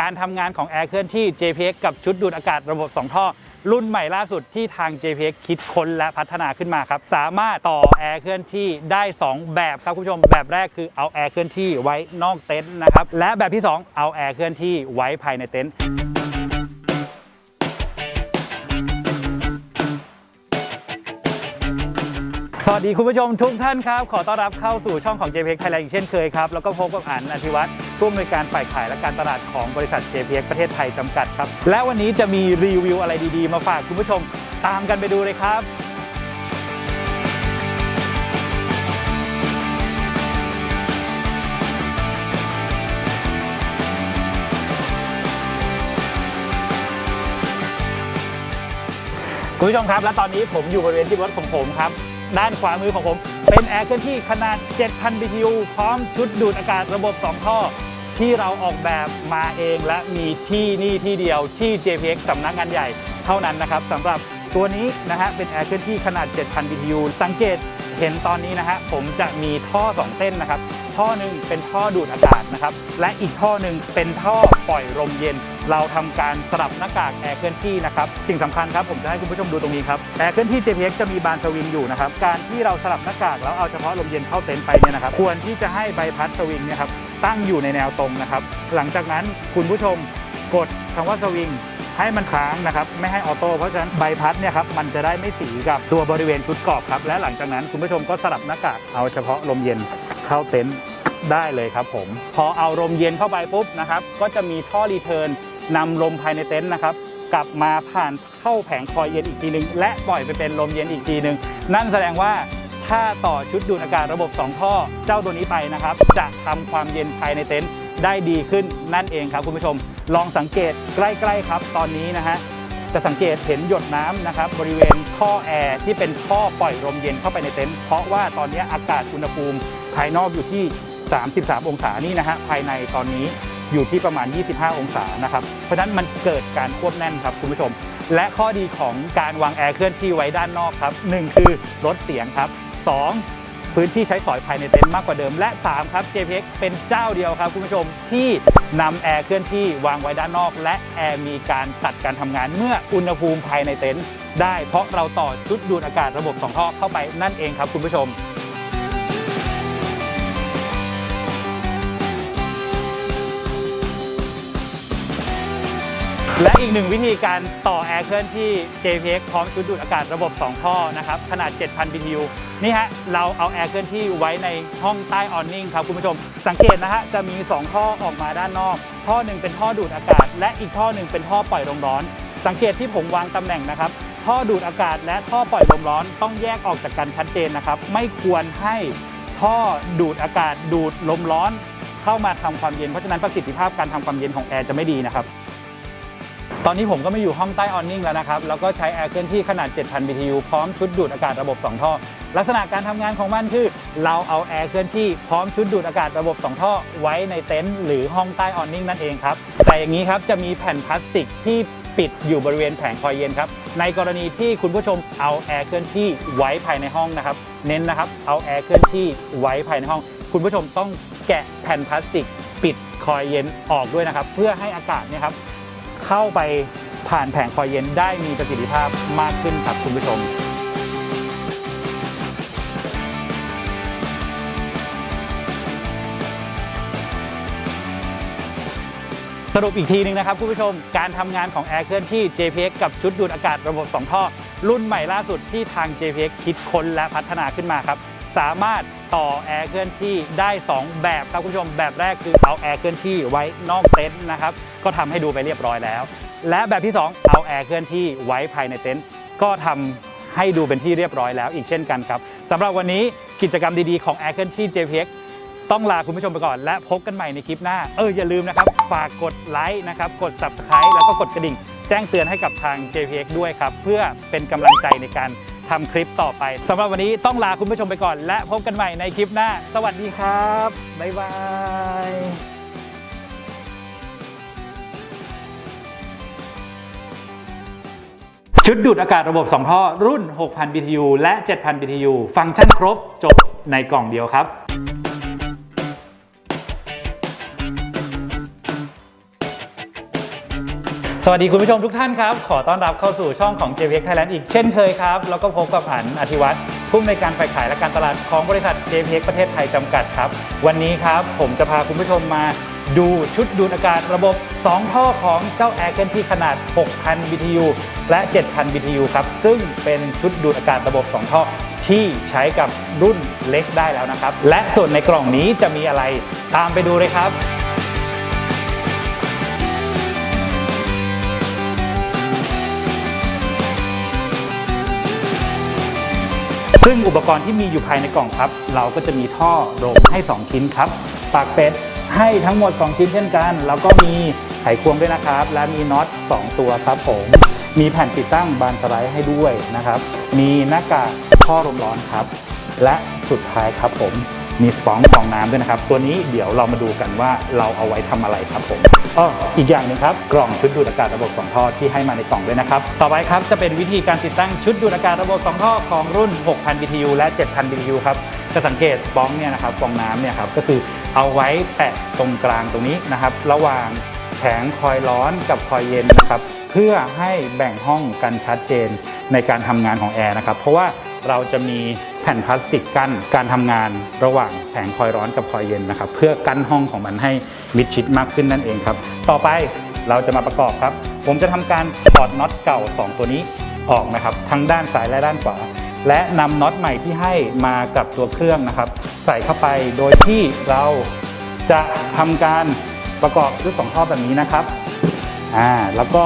การทำงานของแอร์เคลื่อนที่ JPX กับชุดดูดอากาศระบบ 2 ท่อ รุ่นใหม่ล่าสุดที่ทาง JPX คิดค้นและพัฒนาขึ้นมาครับ สามารถต่อแอร์เคลื่อนที่ได้ 2 แบบครับคุณผู้ชม แบบแรกคือเอาแอร์เคลื่อนที่ไว้นอกเต็นท์นะครับ และแบบที่ 2 เอาแอร์เคลื่อนที่ไว้ภายในเต็นท์ สวัสดีคุณผู้ชมทุกท่านครับ ขอต้อนรับเข้าสู่ช่องของ JPX Thailand อีกเช่นเคยครับ แล้วก็พบกับอันอธิวัตรผู้อำนวยการฝ่ายขายและการตลาดของบริษัท JPX ประเทศไทยจำกัดครับ และวันนี้จะมีรีวิวอะไรดีๆ มาฝากคุณผู้ชมตามกันไปดูเลยครับคุณผู้ชมครับ และตอนนี้ผมอยู่บริเวณที่รถของผมครับ ด้านขวามือของผม เป็นแอร์เคลื่อนที่ขนาด 7,000 BTU พร้อมชุดดูดอากาศระบบ 2 ท่อ ที่เราออกแบบมาเองและมีที่นี่ที่เดียวที่ JPX สำนักงานใหญ่เท่านั้นนะครับสำหรับตัวนี้นะฮะเป็นแอร์เคลื่อนที่ขนาด 7,000 BTU สังเกต เห็นตอนนี้นะฮะผมจะมีท่อ 2 เส้นนะครับ ท่อหนึ่งเป็นท่อดูดอากาศนะครับ และอีกท่อหนึ่งเป็นท่อปล่อยลมเย็น เราทำการสลับหน้ากากแอร์เคลื่อนที่นะครับ สิ่งสำคัญครับผมจะให้คุณผู้ชมดูตรงนี้ครับ แอร์เคลื่อนที่ JPX จะมีบานสวิงอยู่นะครับ การที่เราสลับหน้ากากแล้วเอาเฉพาะลมเย็นเข้าเต็นท์ไปเนี่ยนะครับ ควรที่จะให้ใบพัดสวิงเนี่ยครับตั้งอยู่ในแนวตรงนะครับ หลังจากนั้นคุณผู้ชมกดคำว่าสวิง ให้มันค้างนะครับไม่ให้ออโต้เพราะฉะนั้นใบพัดเนี่ยครับมันจะได้ไม่สีกับตัวบริเวณชุดกรอบครับ และหลังจากนั้นคุณผู้ชมก็สลับหน้ากากเอาเฉพาะลมเย็นเข้าเต็นท์ได้เลยครับผม พอเอาลมเย็นเข้าไปปุ๊บนะครับก็จะมีท่อรีเทิร์นนำลมภายในเต็นท์นะครับกลับมาผ่านเข้าแผงคอยเย็นอีกทีหนึ่งและปล่อยไปเป็นลมเย็นอีกทีหนึ่งนั่นแสดงว่าถ้าต่อชุดดูดอากาศระบบ 2 ท่อเจ้าตัวนี้ไปนะครับ จะทำความเย็นภายในเต็นท์ ได้ดีขึ้นนั่นเองครับคุณผู้ชม ลองสังเกตใกล้ๆครับ ตอนนี้นะฮะจะสังเกตเห็นหยดน้ำนะครับบริเวณท่อแอร์ที่เป็นท่อปล่อยลมเย็นเข้าไปในเต็นท์เพราะว่าตอนนี้อากาศอุณหภูมิภายนอกอยู่ที่ 33 องศานี่นะฮะภายในตอนนี้อยู่ที่ประมาณ 25 องศานะครับเพราะฉะนั้นมันเกิดการควบแน่นครับคุณผู้ชม และข้อดีของการวางแอร์เคลื่อนที่ไว้ด้านนอกครับหนึ่งคือลดเสียงครับสอง พื้นที่ใช้สอยภายในเต็นท์มากกว่าเดิม และ 3 ครับ JPX เป็นเจ้าเดียวครับคุณผู้ชมที่นำแอร์เคลื่อนที่วางไว้ด้านนอก และแอร์มีการตัดการทำงานเมื่ออุณหภูมิภายในเต็นท์ได้เพราะเราต่อชุดดูดอากาศระบบสองท่อเข้าไปนั่นเองครับคุณผู้ชม และอีกหนึ่งวิธีการต่อแอร์เคลื่อนที่ JPX พร้อมชุดดูดอากาศระบบ 2 ท่อนะครับขนาด 7,000 BTU นี่ฮะเราเอาแอร์เคลื่อนที่ไว้ในห้องใต้ออนนิ่งครับคุณผู้ชม สังเกตนะฮะจะมี 2 ท่อออกมาด้านนอก ท่อหนึ่งเป็นท่อดูดอากาศ และอีกท่อหนึ่งเป็นท่อปล่อยลมร้อน สังเกตที่ผมวางตำแหน่งนะครับท่อดูดอากาศและท่อปล่อยลมร้อนต้องแยกออกจากกันชัดเจนนะครับไม่ควรให้ท่อดูดอากาศดูดลมร้อน เข้ามาทำความเย็นเพราะฉะนั้นประสิทธิภาพการทำความเย็นของแอร์จะไม่ดีนะครับ ตอนนี้ผมก็มาอยู่ห้องใต้ออนนิ่งแล้วนะครับ แล้วก็ใช้แอร์เคลื่อนที่ขนาด 7,000 BTU พร้อมชุดดูดอากาศระบบ 2 ท่อ ลักษณะการทำงานของมันคือ เราเอาแอร์เคลื่อนที่พร้อมชุดดูดอากาศระบบ 2 ท่อ ไว้ในเต็นท์หรือห้องใต้ออนนิ่งนั่นเองครับ แต่อย่างนี้ครับจะมีแผ่นพลาสติกที่ปิดอยู่บริเวณแผงคอยเย็นครับ ในกรณีที่คุณผู้ชมเอาแอร์เคลื่อนที่ไว้ภายในห้องนะครับ เน้นนะครับ เอาแอร์เคลื่อนที่ไว้ภายในห้อง คุณผู้ชมต้องแกะแผ่นพลาสติก ปิดคอยเย็นออกด้วยนะครับ เพื่อให้อากาศเนี่ยครับ เข้าไปผ่านแผงคอยเย็นได้มีประสิทธิภาพมากขึ้นครับคุณผู้ชม สรุปอีกทีหนึงนะครับคุณผู้ชมการทำงานของแอร์เคลื่อนที่ JPX กับชุดดูดอากาศระบบ 2 ท่อ รุ่นใหม่ล่าสุดที่ทาง JPX คิดค้นและพัฒนาขึ้นมาครับสามารถต่อแอร์เคลื่อนที่ได้ 2 แบบครับคุณผู้ชมแบบแรกคือเอาแอร์เคลื่อนที่ไว้นอกเต็นท์นะครับ ก็ทำให้ดูไปเรียบร้อยแล้ว และแบบที่ 2 เอาแอร์เคลื่อนที่ไว้ภายในเต็นท์ก็ทำให้ดูเป็นที่เรียบร้อยแล้วอีกเช่นกันครับสำหรับวันนี้กิจกรรมดีๆของแอร์เคลื่อนที่ JPX ต้องลาคุณผู้ชมไปก่อน และพบกันใหม่ในคลิปหน้า เอออย่าลืมนะครับ ฝากกดไลค์นะครับ กด Subscribe แล้วก็กดกระดิ่ง แจ้งเตือนให้กับทาง JPX ด้วยครับ เพื่อเป็นกำลังใจในการทำคลิปต่อไปสำหรับวันนี้ต้องลาคุณผู้ชมไปก่อน และพบกันใหม่ในคลิปหน้า สวัสดีครับ บ๊ายบาย ชุดดูดอากาศระบบ 2 ท่อ รุ่น 6,000 BTU และ 7,000 BTU ฟังก์ชันครบจบในกล่องเดียวครับ สวัสดีคุณผู้ชมทุกท่านครับ ขอต้อนรับเข้าสู่ช่องของ JPX Thailand อีกเช่นเคยครับ แล้วก็พบกับอันอธิวัตรผู้อำนวยการฝ่ายขายและการตลาดของบริษัท JPX ประเทศไทยจำกัดครับ วันนี้ครับผมจะพาคุณผู้ชมมา ดูชุดดูดอากาศระบบ 2 ท่อของเจ้า Air เกนที่ขนาด 6,000 BTU และ 7,000 BTU ครับ ซึ่งเป็นชุดดูดอากาศระบบ 2 ท่อที่ใช้กับรุ่นเล็กได้แล้วนะครับ และส่วนในกล่องนี้จะมีอะไรตามไปดูเลยครับซึ่งอุปกรณ์ที่มีอยู่ภายในกล่องครับ เราก็จะมีท่อโดมให้ 2 ชิ้นครับ ปากเป็ด ให้ทั้งหมด 2 ชิ้นเช่นกัน แล้วก็มีไขควงด้วยนะครับ และมีน็อต 2 ตัวครับผมมีแผ่นติดตั้งบานสไลด์ให้ด้วยนะครับ มีหน้ากากท่อลมร้อนครับ และสุดท้ายครับผมมีสปองฟองน้ำด้วยนะครับ ตัวนี้เดี๋ยวเรามาดูกันว่าเราเอาไว้ทำอะไรครับผมอ้ออีกอย่างหนึ่งครับ กล่องชุดดูดอากาศระบบ2ท่อที่ให้มาในกล่องด้วยนะครับ ต่อไปครับจะเป็นวิธีการติดตั้งชุดดูดอากาศระบบ2ท่อของรุ่น 6,000 BTU และ 7,000 BTU ครับ จะสังเกตสปองเนี่ยนะครับฟองน้ำเนี่ยครับก็คือเอาไว้แปะตรงกลางตรงนี้นะครับ ระหว่างแผงคอยร้อนกับคอยเย็นนะครับ เพื่อให้แบ่งห้องกันชัดเจนในการทำงานของแอร์นะครับ เพราะว่าเราจะมีแผ่นพลาสติกกั้นการทำงานระหว่างแผงคอยร้อนกับคอยเย็นนะครับ เพื่อกั้นห้องของมันให้มิดชิดมากขึ้นนั่นเองครับ ต่อไปเราจะมาประกอบครับ ผมจะทำการถอดน็อตเก่า 2 ตัวนี้ออกนะครับ ทั้งด้านซ้ายและด้านขวา และนำน็อตใหม่ที่ให้มากับตัวเครื่องนะครับ ใส่เข้าไปโดยที่เราจะทำการประกอบด้วยสองท่อแบบนี้นะครับอ่าแล้วก็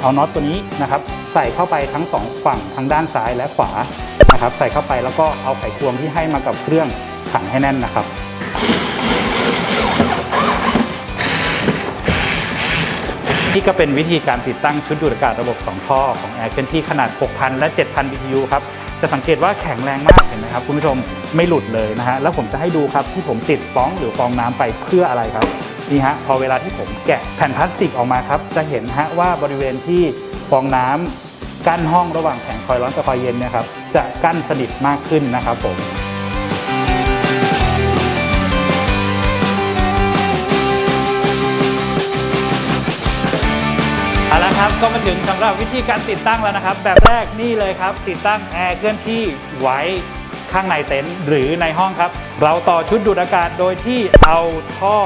เอาน็อตตัวนี้นะครับ ใส่เข้าไปทั้งสองฝั่งทั้งด้านซ้ายและขวานะครับ ใส่เข้าไปแล้วก็เอาไขควงที่ให้มากับเครื่องขันให้แน่นนะครับ นี่ก็เป็นวิธีการติดตั้งชุดดูดอากาศระบบ 2 ท่อของ Air เคลื่อนที่ขนาด 6,000 และ 7,000 BTU ครับ จะสังเกตว่าแข็งแรงมากเห็นไหมครับ คุณผู้ชมไม่หลุดเลยนะฮะ แล้วผมจะให้ดูครับที่ผมติดสป้องหรือฟองน้ำไปเพื่ออะไรครับ นี่ฮะ พอเวลาที่ผมแกะแผ่นพลาสติกออกมาครับ จะเห็นฮะว่าบริเวณที่ฟองน้ำกั้นห้องระหว่างแผงคอยร้อนกับคอยเย็นเนี่ยครับจะกั้นสนิทมากขึ้นนะครับผม ก็มาถึงสำหรับวิธีการติดตั้งแล้วนะครับ แบบแรกนี่เลยครับ ติดตั้งแอร์เคลื่อนที่ไว้ข้างในเต็นท์หรือในห้องครับ เราต่อชุดดูดอากาศโดยที่เอาท่อ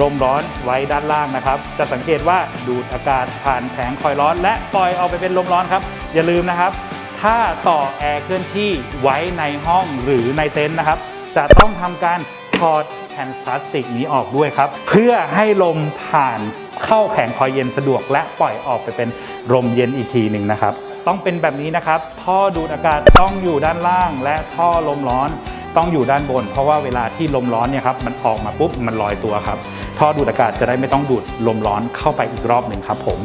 ลมร้อนไว้ด้านล่างนะครับ จะสังเกตว่าดูดอากาศผ่านแผงคอยร้อน และปล่อยออกไปเป็นลมร้อนครับ อย่าลืมนะครับ ถ้าต่อแอร์เคลื่อนที่ไว้ในห้องหรือในเต็นท์นะครับ จะต้องทำการถอด ผ่นพลาสติกนี้ออกด้วยครับ เพื่อให้ลมผ่านเข้าแผงคอยเย็นสะดวก และปล่อยออกไปเป็นลมเย็นอีกทีหนึ่งนะครับ ต้องเป็นแบบนี้นะครับ ท่อดูดอากาศต้องอยู่ด้านล่าง และท่อลมร้อนต้องอยู่ด้านบน เพราะว่าเวลาที่ลมร้อนเนี่ยครับมันออกมาปุ๊บมันลอยตัวครับ ท่อดูดอากาศจะได้ไม่ต้องดูดลมร้อนเข้าไปอีกรอบหนึ่งครับผม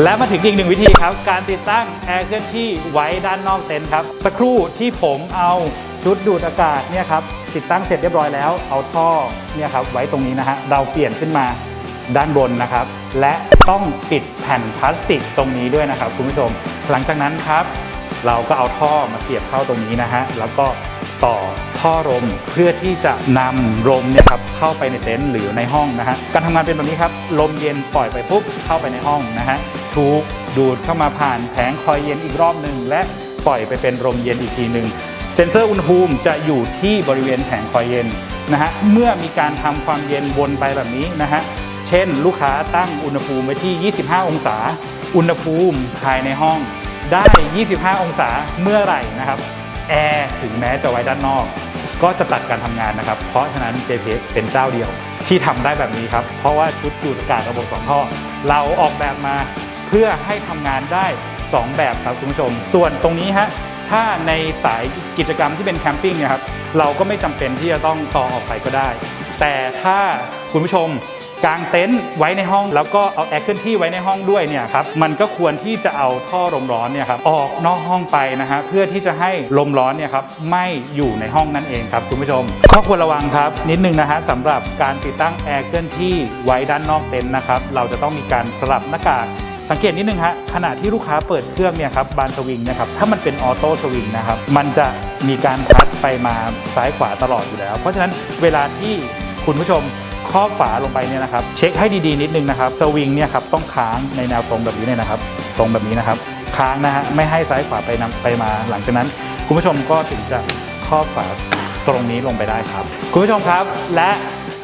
และมาถึงอีกหนึ่งวิธีครับ การติดตั้งแอร์เคลื่อนที่ไว้ด้านนอกเต็นท์ครับสักครู่ที่ผมเอาชุดดูดอากาศเนี่ยครับติดตั้งเสร็จเรียบร้อยแล้ว เอาท่อเนี่ยครับไว้ตรงนี้นะฮะเราเปลี่ยนขึ้นมาด้านบนนะครับ และต้องปิดแผ่นพลาสติกตรงนี้ด้วยนะครับคุณผู้ชม หลังจากนั้นครับ เราก็เอาท่อมาเสียบเข้าตรงนี้นะฮะแล้วก็ต่อท่อลมเพื่อที่จะนำลมเนี่ยครับเข้าไปในเต็นท์หรือในห้องนะฮะการทำงานเป็นแบบนี้ครับลมเย็นปล่อยไปปุ๊บเข้าไปในห้องนะฮะ ถูกดูดเข้ามาผ่านแผงคอยเย็นอีกรอบหนึ่งและปล่อยไปเป็นลมเย็นอีกทีหนึ่งเซ็นเซอร์อุณหภูมิจะอยู่ที่บริเวณแผงคอยเย็นนะฮะเมื่อมีการทำความเย็นวนไปแบบนี้นะฮะเช่น ลูกค้าตั้งอุณหภูมิไว้ที่ 25 องศา อุณหภูมิภายในห้องได้ 25 องศาเมื่อไหร่นะครับแอร์ถึงแม้จะไว้ด้านนอก ก็จะตัดการทำงานนะครับ เพราะฉะนั้น JPX เป็นเจ้าเดียวที่ทำได้แบบนี้ครับ เพราะว่าชุดดูดอากาศระบบสองท่อ เราออกแบบมา พื่อให้ทำงานได้ 2 แบบครับคุณผู้ชม ส่วนตรงนี้ฮะถ้าในสายกิจกรรมที่เป็นแคมปิ้งเนี่ยครับเราก็ไม่จำเป็นที่จะต้องต่อออกไปก็ได้ แต่ถ้าคุณผู้ชมกางเต็นท์ไว้ในห้องแล้วก็เอาแอร์เคลื่อนที่ไว้ในห้องด้วยเนี่ยครับมันก็ควรที่จะเอาท่อลมร้อนเนี่ยครับออกนอกห้องไปนะฮะเพื่อที่จะให้ลมร้อนเนี่ยครับไม่อยู่ในห้องนั่นเองครับคุณผู้ชมข้อควรระวังครับนิดนึงนะฮะสำหรับการติดตั้งแอร์เคลื่อนที่ไว้ด้านนอกเต็นท์นะครับเราจะต้องมีการสลับหน้ากาก สังเกตนิดนึงฮะขณะที่ลูกค้าเปิดเครื่องเนี่ยครับบานสวิงนะครับถ้ามันเป็นออโต้สวิงนะครับมันจะมีการพัดไปมาซ้ายขวาตลอดอยู่แล้ว เพราะฉะนั้นเวลาที่คุณผู้ชมครอบฝาลงไปเนี่ยนะครับ เช็คให้ดีๆนิดนึงนะครับสวิงเนี่ยครับต้องค้างในแนวตรงแบบนี้เนี่ยนะครับ ตรงแบบนี้นะครับ ค้างนะฮะไม่ให้ซ้ายขวาไปนำไปมา หลังจากนั้น คุณผู้ชมก็ถึงจะครอบฝาตรงนี้ลงไปได้ครับ คุณผู้ชมครับและ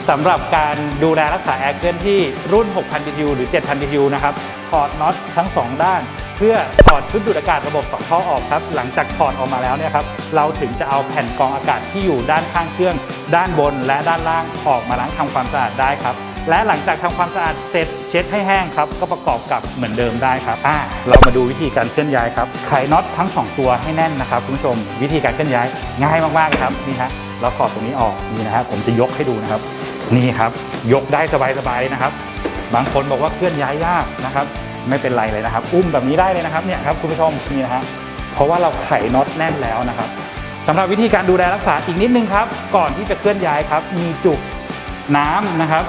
สำหรับการดูแลรักษาแอร์เคลื่อนที่รุ่น 6,000 BTU หรือ 7,000 BTU นะครับ ถอดน็อตทั้ง 2 ด้าน เพื่อถอดชุดดูดอากาศระบบ 2 ท่อออกครับ หลังจากถอดออกมาแล้วเนี่ยครับ เราถึงจะเอาแผ่นกรองอากาศที่อยู่ด้านข้างเครื่อง ด้านบนและด้านล่างออกมาล้างทำความสะอาดได้ครับ และหลังจากทำความสะอาดเสร็จเช็ดให้แห้งครับ ก็ประกอบกับเหมือนเดิมได้ครับอ่าเรามาดูวิธีการเคลื่อนย้ายครับ ไขน็อตทั้ง 2 ตัวให้แน่นนะครับคุณผู้ชม วิธีการเคลื่อนย้ายง่ายมากๆครับนี่ฮะเราถอดตรงนี้ออกนี่นะฮะผมจะยกให้ดูนะครับ นี่ครับ ยกได้สบายๆเลยนะครับ บางคนบอกว่าเคลื่อนย้ายยากนะครับ ไม่เป็นไรเลยนะครับ อุ้มแบบนี้ได้เลยนะครับเนี่ยครับคุณผู้ชมนี่นะฮะเพราะว่าเราไขน็อตแน่นแล้วนะครับสำหรับวิธีการดูแลรักษาอีกนิดนึงครับ ก่อนที่จะเคลื่อนย้ายครับ มีจุกน้ำนะครับ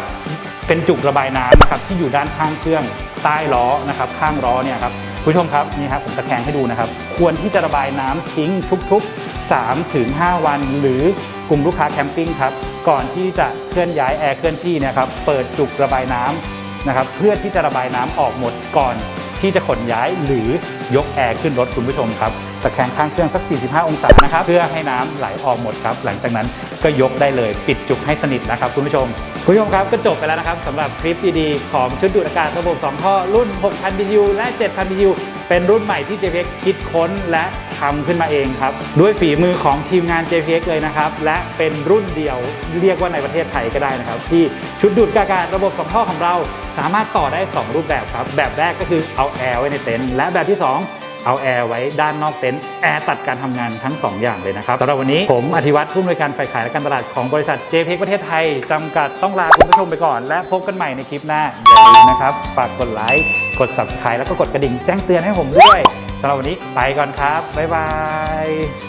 เป็นจุกระบายน้ำนะครับที่อยู่ด้านข้างเครื่องใต้ล้อนะครับ ข้างล้อเนี่ยครับคุณผู้ชมครับนี่ครับผมตะแคงให้ดูนะครับ ควรที่จะระบายน้ำทิ้งทุกๆ3ถึง5วัน หรือกลุ่มลูกค้าแคมปิ้งครับ ก่อนที่จะเคลื่อนย้ายแอร์เคลื่อนที่นะครับเปิดจุกระบายน้ำนะครับเพื่อที่จะระบายน้ำออกหมดก่อนที่จะขนย้ายหรือยกแอร์ขึ้นรถคุณผู้ชมครับตะแคงข้างเครื่องสัก 45 องศานะครับเพื่อให้น้ำไหลออกหมดครับ หลังจากนั้นก็ยกได้เลย ปิดจุกให้สนิทนะครับคุณผู้ชมคุณผู้ชมครับก็จบไปแล้วนะครับสำหรับคลิปดีๆ ของชุดดูดอากาศระบบ 2 ท่อรุ่น 6,000 BTU และ 7,000 BTU เป็นรุ่นใหม่ที่ JPX คิดค้นและ ทำขึ้นมาเองครับ ด้วยฝีมือของทีมงาน JPX เลยนะครับ และเป็นรุ่นเดียวเรียกว่าในประเทศไทยก็ได้นะครับ ที่ชุดดูดอากาศระบบ2ท่อของเรา สามารถต่อได้ 2 รูปแบบครับ แบบแรกก็คือเอาแอร์ไว้ในเต็นท์และแบบที่ 2เอาแอร์ไว้ด้านนอกเต็นท์แอร์ตัดการทำงานทั้ง 2 อย่างเลยนะครับสำหรับวันนี้ผมอธิวัตรผู้อำนวยการฝ่ายขายและการตลาดของบริษัท JPX ประเทศไทย จำกัดต้องลาคุณผู้ชมไปก่อน และพบกันใหม่ในคลิปหน้า อย่าลืมนะครับ ฝากกดไลค์ กด Subscribe แล้วก็กดกระดิ่งแจ้งเตือนให้ผมด้วย สำหรับวันนี้ไปก่อนครับ บ๊ายบาย